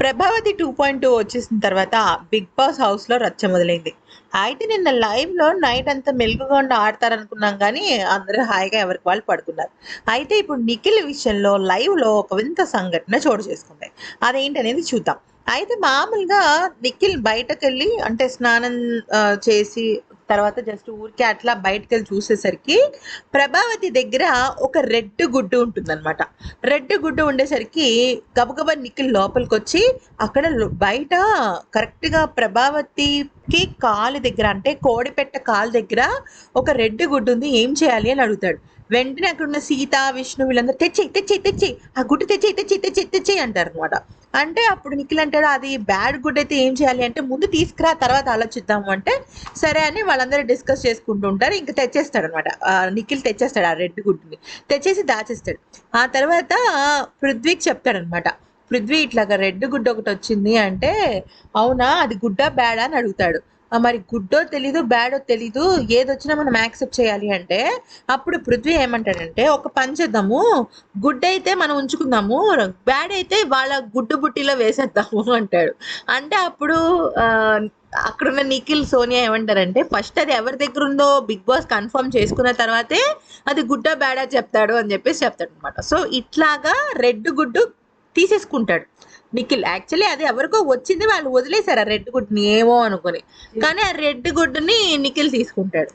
Prabhavati two point two వచ్చేసిన తర్వాత big boss హౌస్లో రచ్చ మొదలైంది. అయితే నిన్న లైవ్లో నైట్ అంతా మెలుగుగా ఉండి ఆడతారనుకున్నాం కానీ అందరూ హాయిగా ఎవరికి వాళ్ళు పడుకున్నారు. అయితే ఇప్పుడు నిఖిల్ విషయంలో లైవ్లో ఒక వింత సంఘటన చోటు చేసుకుంది. అదేంటనేది చూద్దాం. అయితే మామూలుగా నిఖిల్ బయటకు వెళ్ళి అంటే స్నానం చేసి తర్వాత జస్ట్ ఊరికే అట్లా బయటకు వెళ్ళి చూసేసరికి ప్రభావతి దగ్గర ఒక రెడ్ గుడ్డు ఉంటుందన్నమాట. రెడ్ గుడ్డు ఉండేసరికి గబగబా నిఖిల్ లోపలికి వచ్చి అక్కడ బయట కరెక్ట్గా ప్రభావతికి కాలు దగ్గర అంటే కోడిపెట్ట కాలు దగ్గర ఒక రెడ్ గుడ్డు ఉంది ఏం చేయాలి అని అడుగుతాడు. వెంటనే అక్కడ ఉన్న సీత విష్ణు వీళ్ళందరూ తెచ్చేయి తెచ్చేయి తెచ్చేయి. ఆ గుడ్డు తెచ్చేయి తెచ్చేయి తెచ్చేయి తెచ్చేయి అంటారు అనమాట అంటే అప్పుడు నిఖిల్ అంటాడు అది బ్యాడ్ గుడ్ అయితే ఏం చేయాలి? అంటే ముందు తీసుకురా తర్వాత ఆలోచిద్దాము అంటే సరే అని వాళ్ళందరూ డిస్కస్ చేసుకుంటూ ఉంటారు. ఇంకా తెచ్చేస్తాడు అనమాట నిఖిల్ తెచ్చేస్తాడు ఆ రెడ్ గుడ్డుని. తెచ్చేసి దాచేస్తాడు. ఆ తర్వాత పృథ్వీకి చెప్తాడనమాట పృథ్వీ ఇట్లాగా రెడ్ గుడ్డ ఒకటి వచ్చింది అంటే అవునా? అది గుడ్డ బ్యాడా అని అడుగుతాడు. మరి గుడ్డో తెలీదు బ్యాడో తెలీదు ఏది వచ్చినా మనం యాక్సెప్ట్ చేయాలి అంటే అప్పుడు పృథ్వీ ఏమంటాడంటే ఒక పని చేద్దాము గుడ్ అయితే మనం ఉంచుకుందాము బ్యాడ్ అయితే వాళ్ళ గుడ్డు బుట్టిలో వేసేద్దాము అంటాడు. అంటే అప్పుడు అక్కడ అక్కడున్న నిఖిల్ సోనియా ఏమంటారంటే ఫస్ట్ అది ఎవరి దగ్గర ఉందో బిగ్ బాస్ కన్ఫర్మ్ చేసుకున్న తర్వాతే అది గుడ్డ బ్యాడా చెప్తాడు అని చెప్పేసి చెప్తాడు అనమాట సో ఇట్లాగా రెడ్ గుడ్డు తీసేసుకుంటాడు. నిఖిల్ యాక్చువల్లీ అది ఎవరికో వచ్చింది వాళ్ళు వదిలేశారు ఆ రెడ్ గుడ్ని ఏమో అనుకుని. కానీ ఆ రెడ్ గుడ్డుని నిఖిల్ తీసుకుంటాడు.